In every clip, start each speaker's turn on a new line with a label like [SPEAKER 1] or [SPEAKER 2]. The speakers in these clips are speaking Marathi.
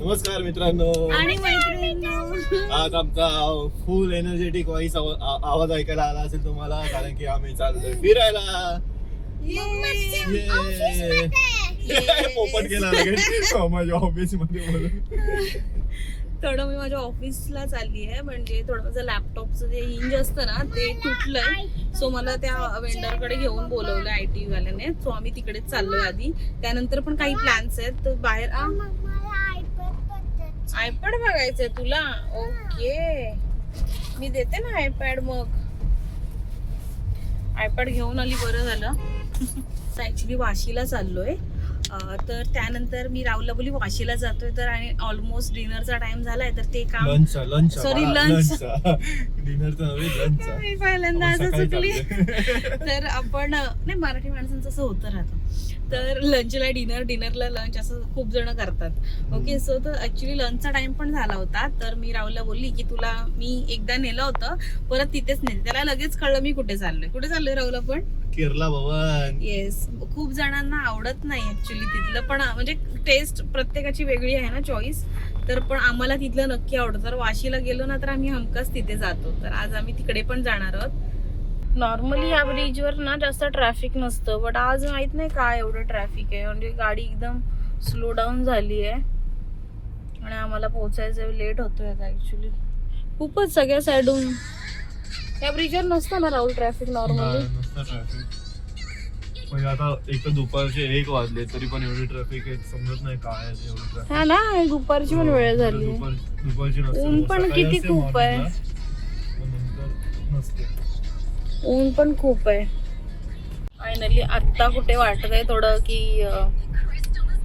[SPEAKER 1] नमस्कार मित्रांनो.
[SPEAKER 2] आणि मैत्रिणींनो
[SPEAKER 1] आज आमचा फुल एनर्जेटिक व्हॉइस आवाज ऐकायला आला असेल तुम्हाला कारण की आम्ही चाललोय फिरायला! पोपट गेला लगेच. माझ्या ऑफिसमध्ये बोलून
[SPEAKER 2] थोडं मी माझ्या ऑफिसला चालली आहे म्हणजे थोडं माझं लॅपटॉपचं जे हिंज असतं ना ते तुटलंय. सो मला त्या वेंडरकडे घेऊन बोलवलं आय टी वाल्याने. सो आम्ही तिकडेच चाललोय आधी. त्यानंतर पण काही प्लॅन्स आहेत. तर बाहेर आयपॅड बघायचंय तुला? ओके. मी देते ना आयपॅड मग. आयपॅड घेऊन आली बरं झालं. ऍक्च्युली वाशीला चाललोय. तर त्यानंतर मी राहुलला बोली वाशीला जातोय तर आणि ऑलमोस्ट डिनरचा टाइम झालाय तर ते काम
[SPEAKER 1] लंचचा लंच
[SPEAKER 2] मी पहिल्यांदा असं चुकली. तर आपण नाही मराठी माणसांचं असं होतं राहतं. तर लंचला डिनर डिनरला लंच असं खूप जण करतात. ओके सो तर ऍक्च्युली लंचचा टाइम पण झाला होता. तर मी राहुलला बोलली की तुला मी एकदा नेलं होतं परत तिथेच नेलं त्याला लगेच कळलं मी कुठे चाललोय. कुठे चाललोय राहुल आपण?
[SPEAKER 1] केरला भवन.
[SPEAKER 2] येस खूप जणांना आवडत नाही ऍक्च्युली तिथलं. पण म्हणजे टेस्ट प्रत्येकाची वेगळी आहे ना चॉईस तर पण आम्हाला तिथलं नक्की आवडतं. तर वाशीला गेलो ना तर आम्ही हमखास तिथे जातो. तर आज आम्ही तिकडे पण जाणार आहोत. नॉर्मली या ब्रिजवर ना जास्त ट्रॅफिक नसतं. बट आज माहीत नाही काय एवढं ट्रॅफिक आहे. म्हणजे गाडी एकदम स्लो डाऊन झाली आहे आणि आम्हाला पोहोचायचं लेट होतोय आता ऍक्च्युली खूपच सगळ्या साईडून या ब्रिजवर नसतं ना राहुल ट्रॅफिक नॉर्मली
[SPEAKER 1] नाही, नुसतं ट्रॅफिक म्हणजे आता एक तर दुपारचे एक वाजले तरी पण एवढी ट्रॅफिक आहे समजत नाही काय आहे एवढी
[SPEAKER 2] हा ना दुपारची पण वेळ झाली.
[SPEAKER 1] दुपार- दुपारची नसते.
[SPEAKER 2] ऊन पण
[SPEAKER 1] सकाळी
[SPEAKER 2] किती
[SPEAKER 1] असते
[SPEAKER 2] खूप आहे.
[SPEAKER 1] morning ला, पण नंतर नसते.
[SPEAKER 2] ऊन पण खूप आहे. फायनली आत्ता कुठे वाटत आहे थोडं की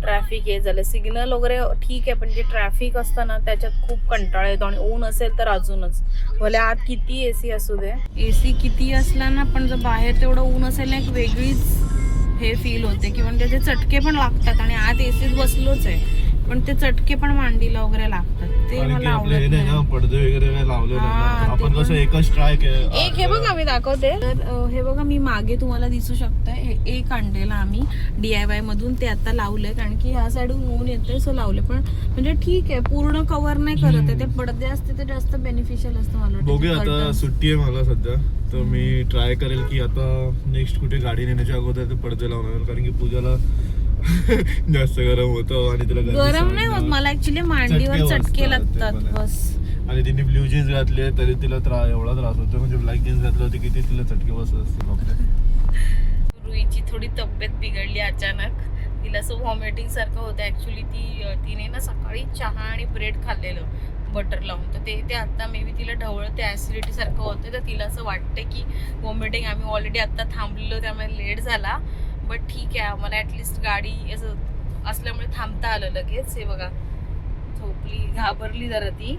[SPEAKER 2] ट्रॅफिक हे झालं सिग्नल वगैरे ठीक आहे पण जे ट्रॅफिक असतं ना त्याच्यात खूप कंटाळा येतो आणि ऊन असेल तर अजूनच. भले आत किती ए सी असू दे. ए सी किती असला ना पण जर बाहेर तेवढं ऊन असेल ना एक वेगळीच हे फील होते. किंवा त्याचे चटके पण लागतात आणि आत ए सीत बसलोच आहे. पण ते चटके पण मांडीला वगैरे लागतात. ते मला आवडत
[SPEAKER 1] नाही पडदे वगैरे काय.
[SPEAKER 2] ते
[SPEAKER 1] आपण
[SPEAKER 2] पण-
[SPEAKER 1] कसं एकच ट्राय
[SPEAKER 2] एक हे बघा मी दाखवते. तर हे बघा मी मागे तुम्हाला दिसू शकतं हे एक आणलेलं आम्ही डी आय वाय मधून ते आता लावलंय कारण की ह्या साईडून ऊन येते सो लावले. पण म्हणजे ठीक आहे पूर्ण कव्हर नाही करत आहे. ते पडदे असते ते जास्त बेनिफिशियल असतं मला.
[SPEAKER 1] बघूया आता. सुट्टी आहे मला सध्या. तर मी ट्राय करेल की आता नेक्स्ट कुठे गाडी नेण्याच्या अगोदर ते पडदे लावणार. कारण की पूजाला जास्त गरम होतं आणि तिला गरमी
[SPEAKER 2] नाही होत मला ऍक्च्युली मांडीवर
[SPEAKER 1] चटके
[SPEAKER 2] लागतात. बस.
[SPEAKER 1] आणि तिने ब्ल्यू जीन्स घातले तरी तिला त्रास एवढा त्रास होतो म्हणजे ब्लॅक जीन्स घातलं होती किती तिला चटके बसत आपले
[SPEAKER 2] रुईची थोडी तब्येत बिघडली अचानक. तिला असं व्हॉमिटिंग सारखं होतं. ऍक्च्युली ती तिने ना सकाळी चहा आणि ब्रेड खाल्लेलं बटर लावून. तर ते ते आता मे बी तिला ढवळं ते ऍसिडिटी सारखं होतं तर तिला असं वाटतं की व्हॉमिटिंग आम्ही ऑलरेडी आता थांबलेलो त्यामुळे लेट झाला. बट ठीक आहे आम्हाला ऍटलिस्ट गाडी असं असल्यामुळे थांबता आलं लगेच. हे बघा. झोपली घाबरली जरा ती.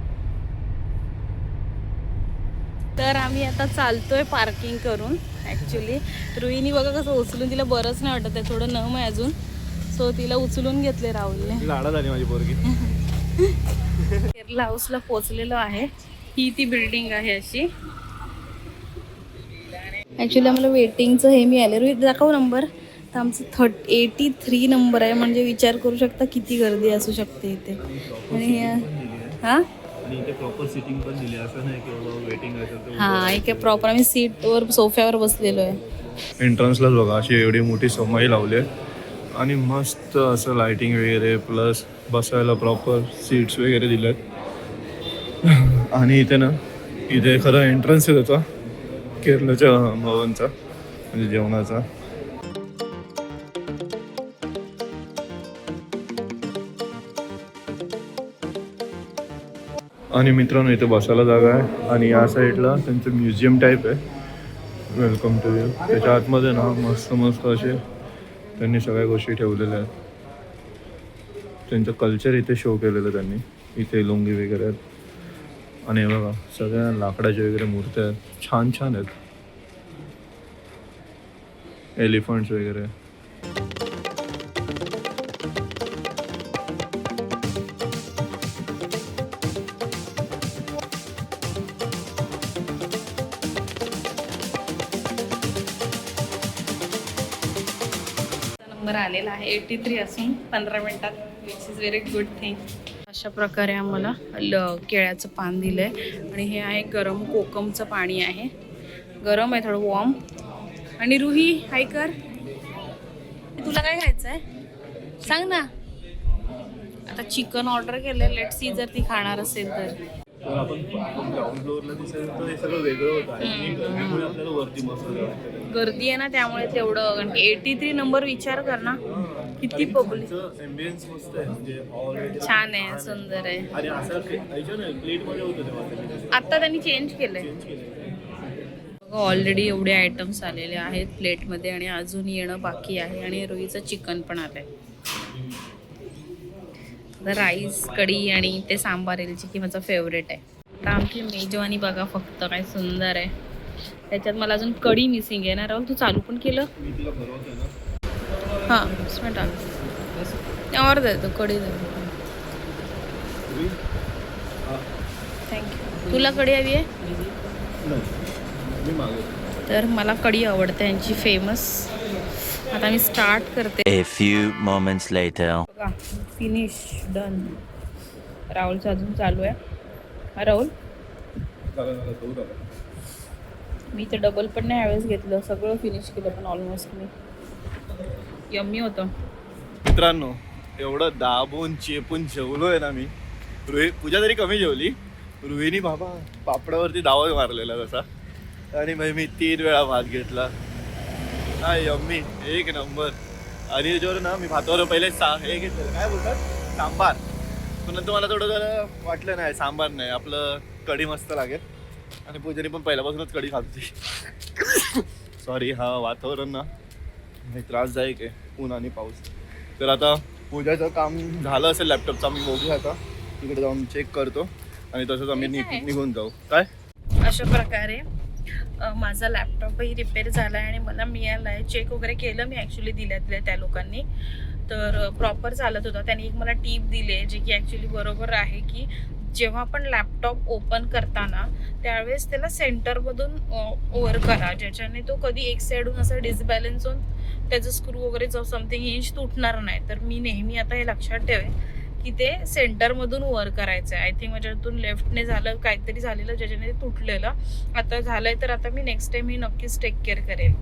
[SPEAKER 2] तर आम्ही आता चालतोय पार्किंग करून ऍक्च्युली रुईनी बघा कसं उचलून तिला बरंच नाही वाटत आहे. थोडं नम आहे अजून. सो तिला उचलून घेतले राहुलने.
[SPEAKER 1] झाली माझी
[SPEAKER 2] केरला हाऊसला पोचलेलो आहे. ही ती बिल्डिंग आहे अशी. ॲक्च्युली आम्हाला वेटिंगचं हे मी आले रोहित दाखव नंबर तर आमचं थर्ट एटी थ्री नंबर आहे म्हणजे विचार करू शकता किती गर्दी असू शकते इथे. आणि हे- हा?
[SPEAKER 1] आणि इथे प्रॉपर सिटिंग पण दिली असं नाही की वेटिंग असेल तर
[SPEAKER 2] हा एक प्रॉपर आम्ही सीटवर सोफ्यावर बसलेलो आहे.
[SPEAKER 1] एंट्रन्सलाच बघा अशी एवढी मोठी समाई लावली आहे. आणि मस्त असं लाइटिंग वगैरे प्लस बसायला प्रॉपर सीट्स वगैरे दिले आहेत आणि इथे ना इथे खरं एंट्रन्स आहे त्याचा केरळच्या भवनचा म्हणजे जेवणाचा. आणि मित्रांनो इथे बसायला जागा आहे. आणि या साईडला त्यांचं म्युझियम टाईप आहे. वेलकम टू यू त्याच्या आतमध्ये ना मस्त मस्त असे त्यांनी सगळ्या गोष्टी ठेवलेल्या आहेत. त्यांचं कल्चर इथे शो केलेलं त्यांनी. इथे लुंगी वगैरे आहेत. आणि बघा सगळ्या लाकडाच्या वगैरे मूर्त्या आहेत. छान छान आहेत. एलिफंट्स वगैरे.
[SPEAKER 2] नंबर आलेला आहे. एटी थ्री असून पंधरा मिनिटात which is very good thing अशा प्रकारे आम्हाला ल केळ्याचं पान दिलं आहे आणि हे आहे गरम कोकमचं पाणी आहे. गरम आहे थोडं वॉर्म आणि रुही हाय कर. तुला काय खायचं आहे सांग ना. आता चिकन ऑर्डर केलं लेट सी जर ती खाणार असेल तर.
[SPEAKER 1] तर आपण ग्राउंड फ्लोअरला दिसेल तर हे सगळं वेगळं होतं. आणि गर्दीमुळे आपल्याला वरती मस्त
[SPEAKER 2] गर्दी आहे ना त्यामुळे तेवढं एटी थ्री नंबर विचार कर ना. किती पब्लिक
[SPEAKER 1] एम्बियन्स मस्त आहे. म्हणजे ऑलरेडी
[SPEAKER 2] छान आहे सुंदर आहे.
[SPEAKER 1] आणि असं ऐका ना प्लेटमध्ये होतं तेव्हा
[SPEAKER 2] आता त्यांनी चेंज केलंय.
[SPEAKER 1] चेंज केलं
[SPEAKER 2] ऑलरेडी एवढे आयटम्स आलेले आहेत प्लेटमध्ये आणि अजून येणं बाकी आहे. आणि रुईचं चिकन पण राईस कढी आणि ते सांबार एलची की माझं फेवरेट आहे. आता आमची मेजवानी बघा फक्त काय सुंदर आहे. त्याच्यात मला अजून कढी मिसिंग आहे ना राहुल तू चालू पण केलं? हां उसमें टाक और दे दो कढी दे. थँक्यू तुला कढी हवी आहे? तर मला कढी आवडते यांची फेमस आता मी स्टार्ट करते.
[SPEAKER 3] A few moments later.
[SPEAKER 2] बघा फिनिश डन राहुलचं अजून चालू आहे. हा राहुल? मी तर डबल पण नाही यावेळेस घेतलं. सगळं फिनिश केलं पण ऑलमोस्ट मी. यम्मी होतं.
[SPEAKER 1] मित्रांनो एवढं दाबून चेपून जेवलोय ना मी. रुही पूजा तरी कमी जेवली. रुहीनी बाबा पापडावरती दावा मारलेला तसा. आणि मग मी तीन वेळा भात घेतला. हा यम्मी एक नंबर. आणि त्याच्यावर ना मी भातावर पहिले सा हे घेतलं काय बोलतात? सांबार. पण नंतर मला थोडं जरा वाटलं नाही सांबार नाही. आपलं कढी मस्त लागेल. आणि पूजाने पण पहिल्यापासूनच कढी खाते सॉरी हा वातावरण ना हे त्रासदायक आहे. ऊन आणि पाऊस. तर आता पूजाचं काम झालं असेल लॅपटॉपचं आम्ही बघूया आता. तिकडे जाऊन चेक करतो. आणि तसंच आम्ही. निघून जाऊ. काय?
[SPEAKER 2] अशा प्रकारे माझा लॅपटॉपही रिपेअर झाला आहे आणि मला मिळाला आहे चेक वगैरे केलं मी ॲक्च्युली दिल्या दिल्या त्या लोकांनी. तर प्रॉपर चालत होता. त्यांनी एक मला टीप दिली आहे जे की ॲक्च्युली बरोबर आहे की जेव्हा पण लॅपटॉप ओपन करताना त्यावेळेस त्याला सेंटरमधून ओवर करा. ज्याच्याने तो कधी एक साईडहून असं डिसबॅलन्स होऊन त्याचं स्क्रू वगैरे जो समथिंग इंच तुटणार नाही. तर मी नेहमी आता हे लक्षात ठेवे की ते सेंटरमधून वर करायचं आहे आय थिंक माझ्यातून लेफ्टने झालं काहीतरी झालेलं ज्याच्याने ते तुटलेलं. आता झालंय तर आता मी नेक्स्ट टाइम ही नक्कीच टेक केअर करेल.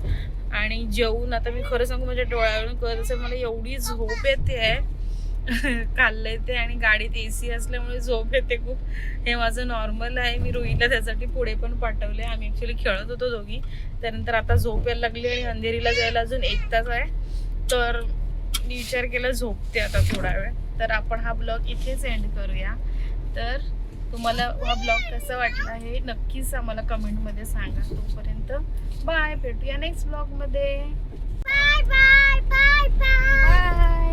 [SPEAKER 2] आणि जेवून आता मी खरं सांगू माझ्या डोळ्यावरून कळत असेल मला एवढी झोप येते. आहे खाल्लंय ते आणि गाडीत ए सी असल्यामुळे झोप येते खूप. हे माझं नॉर्मल आहे. मी रोहितला त्यासाठी पुढे पण पाठवले. आम्ही ॲक्च्युली खेळत होतो दोघी. त्यानंतर आता झोप यायला लागली आणि अंधेरीला जायला अजून एक तास आहे. तर मी विचार केला झोपते आता थोडा वेळ. तर आपण हा ब्लॉग इथेच एंड करूया. तर तुम्हाला हा ब्लॉग कसा वाटला हे नक्कीच आम्हाला कमेंटमध्ये सांगा. तोपर्यंत बाय भेटूया नेक्स्ट ब्लॉगमध्ये बाय बाय बाय बाय